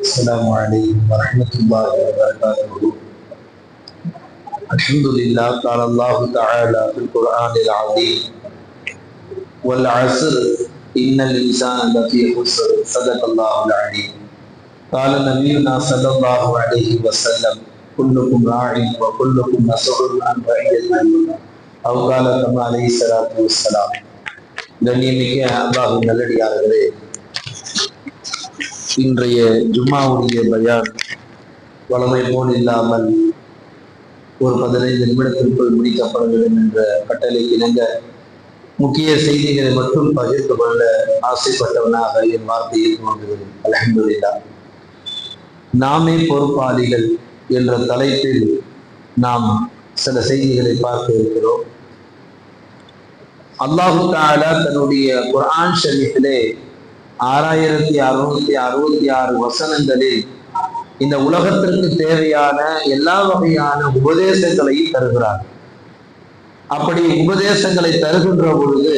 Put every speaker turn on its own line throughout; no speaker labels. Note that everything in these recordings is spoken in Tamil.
السلام عليكم ورحمة الله وبركاته الحمد لله قال الله تعالى في القرآن العظيم والعصر إن الإنسان لفي خسر صدق الله العليم قال نبينا صلى الله عليه وسلم كلكم راع وكلكم مسؤول عن رعيته أو قال كما عليه الصلاة والسلام கண்ணியமிக்க அல்லாஹ் நல்லடியார்களே இன்றைய ஜும்மாவுடைய பயான் வளமை போல் இல்லாமல் ஒரு பதினைந்து நிமிடத்திற்குள் முடிக்கப்பட வேண்டும் என்ற கட்டளை இணங்க முக்கிய செய்திகளை மட்டும் பகிர்ந்து கொள்ள ஆசைப்பட்டவனாக என் வார்த்தையை துவங்குகிறேன் அலமதுல்லா நாமே பொறுப்பாளிகள் என்ற தலைப்பில் நாம் சில செய்திகளை பார்க்க இருக்கிறோம். அல்லாஹு தாலா தன்னுடைய குரான் ஷரீஃபிலே ஆறாயிரத்தி அறுநூத்தி அறுபத்தி ஆறு வசனங்களில் இந்த உலகத்திற்கு தேவையான எல்லா வகையான உபதேசங்களையும் தருகிறார். அப்படி உபதேசங்களை தருகின்ற பொழுது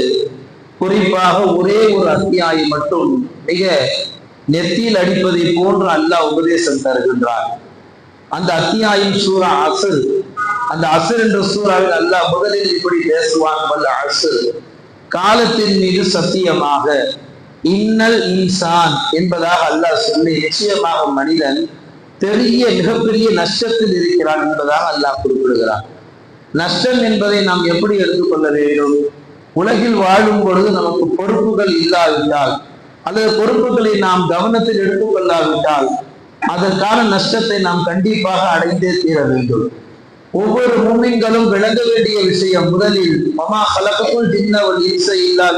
குறிப்பாக ஒரே ஒரு அத்தியாயம் மட்டும் மிக நெத்தியில் அடிப்பதை போன்று அல்லாஹ் உபதேசம் தருகின்றார். அந்த அத்தியாயம் சூரா அசர். அந்த அசு என்ற சூறாவில் அல்லாஹ் முதலில் இப்படி பேசுவான் வல்ல அசர். காலத்தின் மீது சத்தியமாக இன்னல் இன்சான் என்பதாக அல்லாஹ் சொல்லி நிச்சயமாக மனிதன் பெரிய மிகப்பெரிய நஷ்டத்தில் இருக்கிறான் என்பதாக அல்லாஹ் குறிப்பிடுகிறான். நஷ்டம் என்பதை நாம் எப்படி எடுத்துக்கொள்ள வேண்டும்? உலகில் வாழும் பொழுது நமக்கு பொறுப்புகள் இல்லாவிட்டால் அல்லது பொறுப்புகளை நாம் கவனத்தில் எடுத்துக்கொள்ளாவிட்டால் அதற்கான நஷ்டத்தை நாம் கண்டிப்பாக அடைந்தே தீர வேண்டும். ஒவ்வொரு மூமின்களும் விளங்க வேண்டிய விஷயம் முதலில் மமா கலகப்புள் தின்னவன் இசை இல்லாத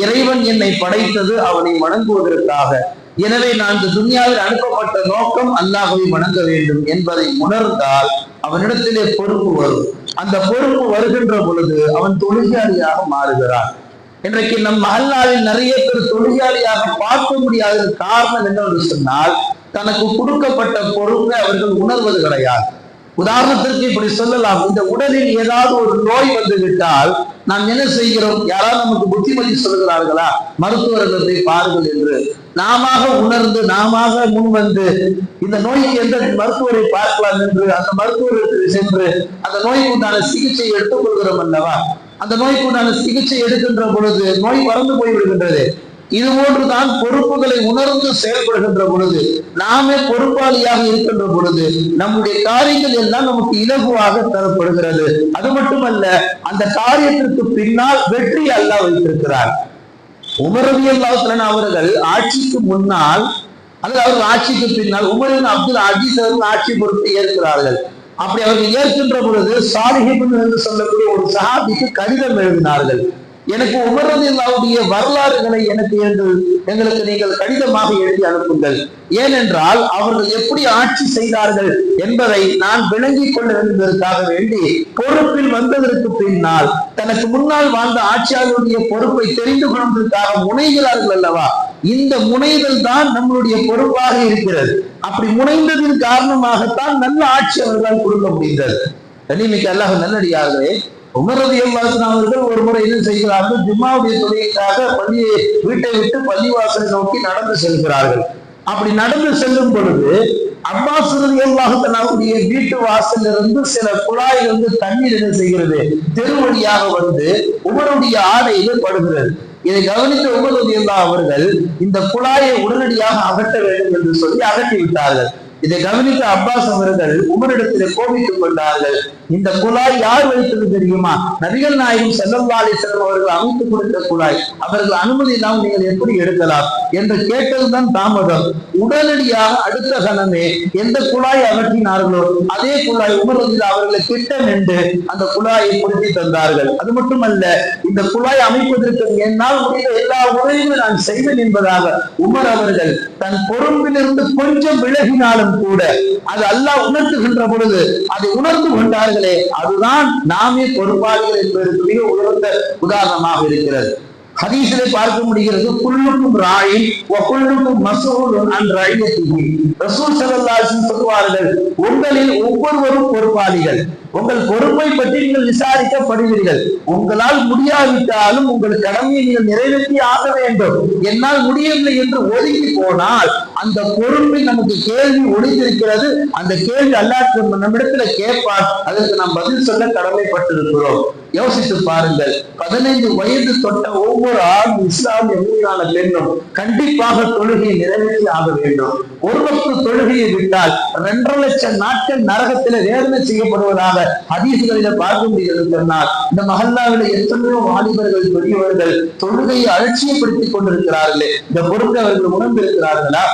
இறைவன் என்னை படைத்தது அவனை வணங்குவதற்காக. எனவே நான் இந்த துன்யாவில் அனுப்பப்பட்ட நோக்கம் அல்லாஹவை வணங்க வேண்டும் என்பதை உணர்ந்தால் அவனிடத்திலே பொறுப்பு வரும். அந்த பொறுப்பு வருகின்ற பொழுது அவன் தொழிலாளியாக மாறுகிறான். இன்றைக்கு நம் மகல்லாவில் நிறைய பேர் தொழிலாளியாக பார்க்க முடியாத காரணம் என்னவென்று சொன்னால் தனக்கு கொடுக்கப்பட்ட பொறுப்பை அவர்கள் உணர்வது கிடையாது. உதாரணத்திற்கு இப்படி சொல்லலாம். இந்த உடலில் ஏதாவது ஒரு நோய் வந்து விட்டால் நாம் என்ன செய்கிறோம்? யாராவது நமக்கு புத்திமதி சொல்கிறார்களா மருத்துவர்கள் போய் பாருங்கள் என்று. நாம உணர்ந்து நாம முன் வந்து இந்த நோய்க்கு எந்த மருத்துவரை பார்க்கலாம் என்று அந்த மருத்துவருக்கு சென்று அந்த நோய்க்கு உண்டான சிகிச்சை எடுத்துக்கொள்கிறோம் அல்லவா? அந்த நோய்க்கு உண்டான சிகிச்சை எடுக்கின்ற பொழுது நோய் பறந்து போய் விடுகின்றது இது போன்றுதான் பொறுப்புகளை உணர்ந்து செயல்படுகின்ற பொழுது நாமே பொறுப்பாளியாக இருக்கின்ற பொழுது நம்முடைய காரியங்கள் எல்லாம் நமக்கு இலகுவாக தரப்படுகிறது. அது மட்டுமல்ல அந்த காரியத்திற்கு பின்னால் வெற்றி அல்ல வைத்திருக்கிறார். உமரவி அல்லாஹன் அவர்கள் ஆட்சிக்கு முன்னால் அல்லது அவர்கள் ஆட்சிக்கு பின்னால் உமரின் அப்துல் அஜீஸ் அவர்கள் ஆட்சி பொறுப்பு ஏற்கிறார்கள். அப்படி அவர்கள் ஏற்கின்ற பொழுது சாலிஹிபன் என்று சொல்லக்கூடிய ஒரு சஹாபிக்கு கடிதம் எழுதினார்கள். எனக்கு உமரது வரலாறுகளை எனக்கு எங்கள் எங்களுக்கு நீங்கள் கடிதமாக எழுதி அனுப்புங்கள். ஏனென்றால் அவர்கள் எப்படி ஆட்சி செய்தார்கள் என்பதை நான் விளங்கிக் கொள்ள வேண்டியதற்காக வேண்டி பொறுப்பில் வந்ததற்கு பின்னால் தனக்கு முன்னால் வாழ்ந்த ஆட்சியாளருடைய பொறுப்பை தெரிந்து கொள்வதற்காக முனைகிறார்கள் அல்லவா? இந்த முனைதல் தான் நம்மளுடைய பொறுப்பாக இருக்கிறது. அப்படி முனைந்ததின் காரணமாகத்தான் நல்ல ஆட்சி அவர்களால் கொடுக்க முடிந்தது. கனிமிக்கு அல்லாஹ் நல்லடியாகவே உமரது அவர்கள் ஒரு முறை என்ன செய்கிறார்கள்? ஜும்மாவுடைய தொழிலுக்காக பள்ளியை வீட்டை விட்டு பள்ளிவாசலை நோக்கி நடந்து செல்கிறார்கள். அப்படி நடந்து செல்லும் பொழுது அப்பாஸ் அல்லாஹுடைய வீட்டு வாசல் இருந்து சில குழாயில் வந்து தண்ணீர் என்ன செய்கிறது? தெருவழியாக வந்து உமருடைய ஆடையில படுகிறது. இதை கவனித்த உமரது அவர்கள் இந்த குழாயை உடனடியாக அகற்ற வேண்டும் என்று சொல்லி அகற்றி விட்டார்கள் இதை கவனித்த அப்பாஸ் அவர்கள் உமரிடத்திலே கோபித்துக் கொண்டார்கள். இந்த குழாய் யார் வைத்தது தெரியுமா? நபிகள் நாயகம் செல்லவாளி செல்வம் அவர்கள் அமைத்துக் கொடுத்த குழாய். அவர்கள் அனுமதி இல்லாமல் நீங்கள் எப்படி எடுக்கலாம்? என்று கேட்டதுதான் தாமதம். உடனடியாக அடுத்த கணமே எந்த குழாய் அகற்றினார்களோ அதே குழாய் உமரதில் அவர்களை திட்டம் என்று அந்த குழாயை பொருத்தி தந்தார்கள். அது மட்டுமல்ல இந்த குழாய் அமைப்பதற்கு என்னால் முடிந்த எல்லா உதவியும் நான் செய்வேன் என்பதாக உமர் அவர்கள் தன் பொறுப்பிலிருந்து கொஞ்சம் விலகினாலும் கூட. அது அல்லாஹ் உணர்த்துகின்ற பொழுது அதை உணர்ந்து கொண்டார்களே அதுதான் நாமே பொறுப்பாளிகள் என்பதற்கு மிக உயர்ந்த உதாரணமாக இருக்கிறது. ஹதீஸிலே பார்க்க முடிகிறது குள்ளுக்கும் ராயி குள்ளுக்கும் மசூலும் அன் ரயிலத்திகி ரசூல் சல்லாசின் சொல்வார்கள் உங்களில் ஒவ்வொருவரும் பொறுப்பாளிகள். உங்கள் பொறுப்பை பற்றி நீங்கள் விசாரிக்கப்படுவீர்கள். உங்களால் முடியாவிட்டாலும் உங்கள் கடமையை நீங்கள் நிறைவேற்றி ஆக வேண்டும். என்னால் முடியவில்லை என்று ஒதுங்கி போனால் அந்த பொறுப்பை நமக்கு கேள்வி ஒளிந்திருக்கிறது அந்த கேள்வி அல்லாஹ் நம்மிடத்துல கேட்பார் அதற்கு நாம் பதில் சொல்ல கடமைப்பட்டிருக்கிறோம். யோசித்து பாருங்கள். பதினைந்து வயது தொட்ட ஒவ்வொரு ஆண் இஸ்லாமிய மீதான பெண்ணும் கண்டிப்பாக தொழுகையை நிறைவேற்றி ஆக வேண்டும். ஒரு பக்கம் தொழுகையை விட்டால் இரண்டரை லட்சம் நாட்கள் நரகத்தில் வேதனை செய்யப்படுவதாக ஹதீசுகளில பார்க்க முடிகிறது சொன்னால் இந்த மஹல்லாவில எத்தனையோ வாலிபர்கள் பெரியவர்கள் தொழுகையை அலட்சியப்படுத்திக் கொண்டிருக்கிறார்களே இந்த பொறுப்பை அவர்கள் உணர்ந்திருக்கிறார்களா?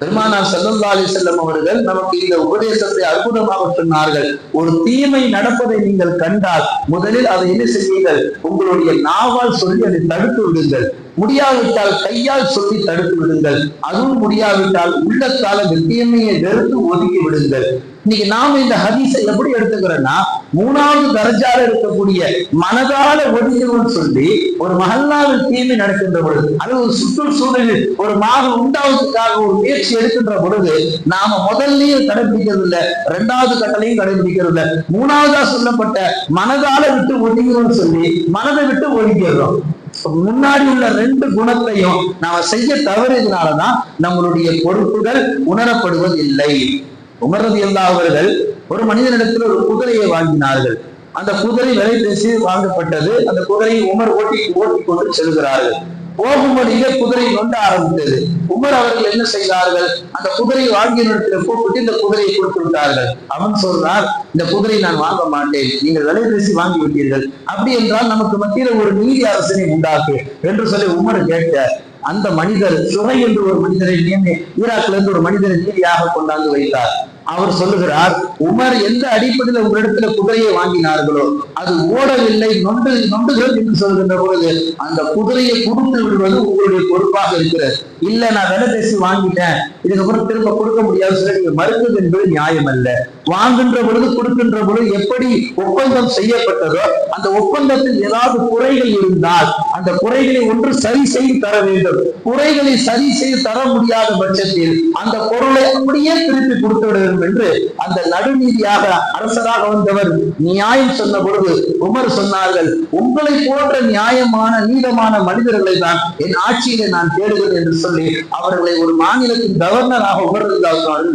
பெருமானார் செல்லல்லா அலி செல்லம் அவர்கள் நமக்கு இந்த உபதேசத்தை அற்புதமாக சொன்னார்கள். ஒரு தீமை நடப்பதை நீங்கள் கண்டால் முதலில் அதை என்ன செய்யுங்கள் உங்களுடைய நாவால் சொல்லி அதை தடுத்து விடுங்கள். முடியாவிட்டால் கையால் சொல்லி தடுத்து விடுங்கள். அதுவும் முடியாவிட்டால் உள்ளத்தால வெற்றியமையை தீமையை வெறுத்து ஒதுக்கி விடுங்கள். இன்னைக்கு நாம இந்த ஹதீஸை எப்படி எடுத்துக்கிறோம்னா மூணாவது தரஜால இருக்கக்கூடிய மனதால ஒதுக்கணும்னு சொல்லி ஒரு மகல்லாவில் தீமை நடக்கின்ற பொழுது அது ஒரு சுற்றுச்சூழலில் ஒரு மாக உண்டாவதுக்காக ஒரு முயற்சி எடுக்கின்ற பொழுது நாம முதல்லயும் கடைபிடிக்கிறது இல்ல ரெண்டாவது கட்டளையும் கடைபிடிக்கிறது இல்ல. மூணாவதா சொல்லப்பட்ட மனதால விட்டு ஒதுக்கணும்னு சொல்லி மனதை விட்டு ஒதுக்கிடுறோம். முன்னாடி உள்ள ரெண்டு குணத்தையும் நாம செய்ய தவறியதுனாலதான் நம்மளுடைய பொறுப்புகள் உணரப்படுவதில்லை. உமரது எல்லா அவர்கள் ஒரு மனிதனிடத்தில் ஒரு குதிரையை வாங்கினார்கள். அந்த குதிரை விலை பேசி வாங்கப்பட்டது. அந்த குதிரையை உமர் ஓட்டி ஓட்டி கொண்டு செல்கிறார்கள். போகும்படியே குதிரை நொண்ட ஆரம்பித்தது. உமர் அவர்கள் என்ன செய்தார்கள்? அந்த குதிரையை வாங்கிய இடத்துல கூப்பிட்டு இந்த குதிரையை கொடுத்து விட்டார்கள். அவன் சொல்றார் இந்த குதிரையை நான் வாங்க மாட்டேன். நீங்கள் விலை பேசி வாங்கி விட்டீர்கள். அப்படி என்றால் நமக்கு மத்தியில ஒரு நீதி அரசனை உண்டாக்கு என்று சொல்லி உமர் கேட்ட அந்த மனிதர் சுரை என்று ஒரு மனிதரை நியமி ஈராக்கிலிருந்து ஒரு மனிதரை நீதியாக கொண்டாந்து வைத்தார். அவர் சொல்லுகிறார் உமர் எந்த அடிப்படையில் உங்களிடத்துல குதிரையை வாங்கினார்களோ அது ஓடவில்லை நொண்டு நொண்டுகள் என்று சொல்கின்ற பொழுது அந்த குதிரையை கொடுத்து விடுவது உங்களுடைய பொறுப்பாக இருக்கிறது. இல்ல நான் விலை பேசி வாங்கிட்டேன். இதுக்கப்புறம் திரும்ப கொடுக்க முடியாது. சொல்லி நீங்க மறுத்தது என்பது நியாயம் அல்ல வாங்குகின்ற பொழுது கொடுக்கின்ற பொழுது எப்படி ஒப்பந்தம் செய்யப்பட்டதோ அந்த ஒப்பந்தத்தில் ஏதாவது குறைகள் இருந்தால் அந்த குறைகளை ஒன்று சரி செய்து தர வேண்டும். குறைகளை சரி செய்து தர முடியாத பட்சத்தில் அந்த பொருளை அப்படியே திருப்பி கொடுத்து விட வேண்டும் என்று அந்த நடுநீதியாக அரசராக வந்தவர் நியாயம் சொன்ன பொழுது உமர் சொன்னார்கள் உங்களை போன்ற நியாயமான நீதமான மனிதர்களை தான் என் ஆட்சியிலே நான் தேடுகிறேன் என்று சொல்லி அவர்களை ஒரு மாநிலத்தின் கவர்னராக உமர்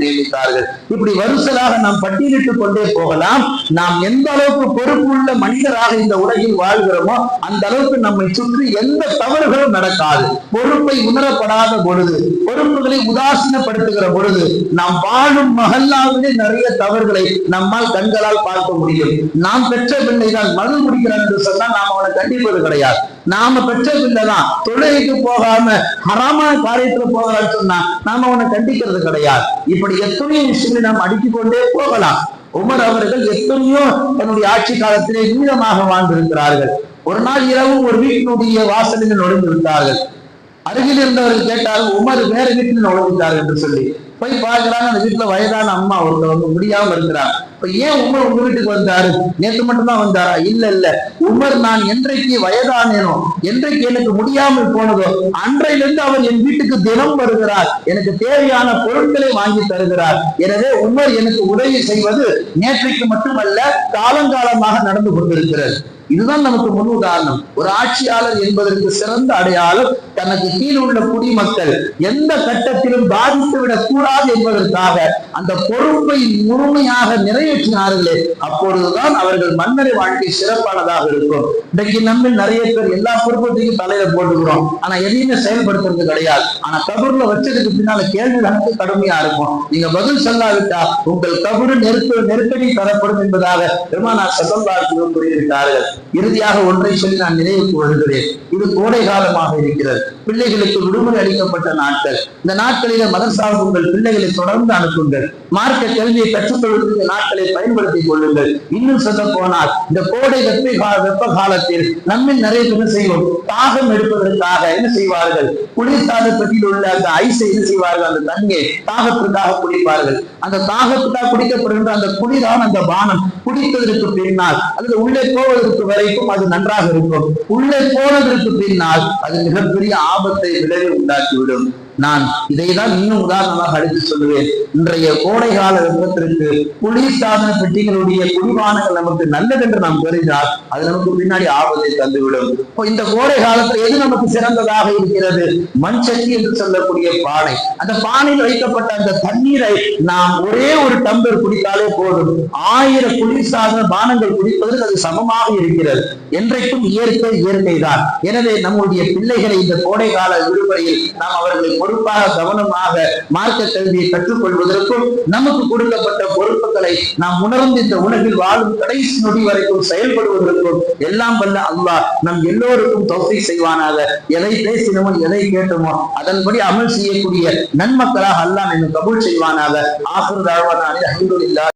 நியமித்தார்கள். இப்படி வருசலாக நாம் பட்டியலிட்டுக் கொண்டே போகலாம். நாம் எந்த அளவுக்கு பொறுப்புள்ள மனிதராக இந்த உலகில் வாழ்கிறோமோ அந்த அளவுக்கு நம்மை சுற்றி எந்த தவறுகளும் நடக்காது. பொறுப்பை உணரப்படாத பொழுது பொறுப்புகளை உதாசீனப்படுத்துகிற பொழுது நாம் வாழும் மகள் மகல்லாவிலே நிறைய தவறுகளை நம்மால் கண்களால் பார்க்க முடியும். நாம் பெற்ற பிள்ளை தான் மது என்று சொன்னால் நாம் அவனை கண்டிப்பது கிடையாது. நாம பெற்ற பிள்ளை தான். தொழுகைக்கு போகாம ஹராமான காரியத்துல போகிறான்னு சொன்னா நாம அவனை கண்டிக்கிறது கிடையாது. இப்படி எத்தனையோ விஷயங்களை நாம் அடுக்கிக் கொண்டே போகலாம். உமர் அவர்கள் எத்தனையோ தன்னுடைய ஆட்சி காலத்திலே நீளமாக வாழ்ந்திருக்கிறார்கள். ஒரு நாள் இரவு ஒரு வீட்டினுடைய வாசலில் நுழைந்து விட்டார்கள். அருகில் இருந்தவர்கள் கேட்டால் உமர் வேற வீட்டில் நுழைஞ்சிட்டார்கள் என்று சொல்லி. போய் பாக்குறாங்க அந்த வீட்டுல வயதான அம்மா ஒருத்தர் வந்து முடியாம இருக்கிறாங்க இப்ப ஏன் உமர் உங்க வீட்டுக்கு வந்தாரு? நேற்று மட்டும்தான் வந்தாரா? இல்ல இல்ல. உமர் நான் என்றைக்கு வயதானேனோ என்றைக்கு எனக்கு முடியாமல் போனதோ அன்றையிலிருந்து அவர் என் வீட்டுக்கு தினம் வருகிறார். எனக்கு தேவையான பொருட்களை வாங்கி தருகிறார். எனவே உமர் எனக்கு உதவி செய்வது நேற்றைக்கு மட்டுமல்ல காலங்காலமாக நடந்து கொண்டிருக்கிறது. இதுதான் நமக்கு முன் உதாரணம். ஒரு ஆட்சியாளர் என்பதற்கு சிறந்த அடையாளம் தனக்கு கீழ் உள்ள குடிமக்கள் எந்த கட்டத்திலும் பாதித்து விடக் கூடாது என்பதற்காக அந்த பொறுப்பை முழுமையாக நிறைவேற்றினார்களே அப்பொழுதுதான் அவர்கள் மன்னரை வாழ்க்கை சிறப்பானதாக இருக்கும். இன்றைக்கு நம்ம நிறைய பேர் எல்லா பொறுப்பத்தையும் தலையில போட்டுக்கிறோம். ஆனா எதையுமே செயல்படுத்துறது கிடையாது. ஆனா கபூர்ல வச்சதுக்கு பின்னால கேள்வி நமக்கு கடுமையா இருக்கும். நீங்க பதில் சொல்லாவிட்டா உங்கள் கபூர் நெருக்க நெருக்கடி தரப்படும் என்பதாக பெருமானார் செல்லம்பார்கள் கூறியிருக்கிறார்கள். இறுதியாக ஒன்றை சொல்லி நான் நினைவுக்கு வருகிறேன். இது கோடை காலமாக இருக்கிறது. பிள்ளைகளுக்கு விடுமுறை அளிக்கப்பட்ட நாட்கள். இந்த நாட்களில மதரசாவுக்கு உங்கள் பிள்ளைகளை தொடர்ந்து அனுப்புங்கள். மார்க்க கல்வியை கற்றுக்கொள்வதற்கு நாட்களை பயன்படுத்திக் கொள்ளுங்கள். இன்னும் சொல்ல போனால் இந்த கோடை வெப்ப வெப்ப காலத்தில் நம்மில் நிறைய பேர் செய்வோம்? தாகம் எடுப்பதற்காக என்ன செய்வார்கள்? குளிர்சாத பெட்டியில் உள்ள அந்த ஐஸை என்ன செய்வார்கள்? அந்த தண்ணியை தாகத்திற்காக குடிப்பார்கள். அந்த தாகத்துக்காக குடிக்கப்படுகின்ற அந்த குளிரான அந்த பானம் குடித்ததற்கு பின்னால் அல்லது உள்ளே போவதற்கு வரைக்கும் அது நன்றாக இருக்கும். உள்ளே போனதற்கு பின்னால் அது மிகப்பெரிய ஆபத்தை விளைவு உண்டாக்கிவிடும். நான் இதை தான் இன்னும் உதாரணமாக அடித்து சொல்லுவேன். இன்றைய கோடை கால வெப்பத்திற்கு குளிர்சாதன பெட்டிகளுடைய குடிபானங்கள் நமக்கு நல்லது என்று நாம் கருதினால் அது நமக்கு பின்னாடி ஆபத்தை தந்துவிடும். இப்போ இந்த கோடை காலத்தில் எது நமக்கு சிறந்ததாக இருக்கிறது? மண் சட்டி என்று சொல்லக்கூடிய பானை. அந்த பானையில் வைக்கப்பட்ட அந்த தண்ணீரை நாம் ஒரே ஒரு டம்பர் குடித்தாலே போதும். ஆயிரம் குளிர்சாதன பானங்கள் குடிப்பதற்கு அது சமமாக இருக்கிறது. என்றைக்கும் இயற்கை இயற்கை தான் எனவே நம்முடைய பிள்ளைகளை இந்த கோடை கால விடுமுறையில் நாம் அவர்களை பொறுப்பாக கவனமாக மார்க்க கல்வியை கற்றுக்கொள்வதற்கும் நமக்கு கொடுக்கப்பட்ட பொறுப்புகளை நாம் உணர்ந்து இந்த உலகில் வாழும் கடைசி நொடி வரைக்கும் செயல்படுவதற்கும் எல்லாம் வல்ல அல்லாஹ் நம் எல்லோருக்கும் தொகை செய்வானாக. எதை பேசினோமோ எதை கேட்டோமோ அதன்படி அமல் செய்யக்கூடிய நன்மக்களாக அல்லாஹ் என்னை கபூல் செய்வானாக. ஆசிர் தாழ்வான அல்ஹம்துலில்லாஹ்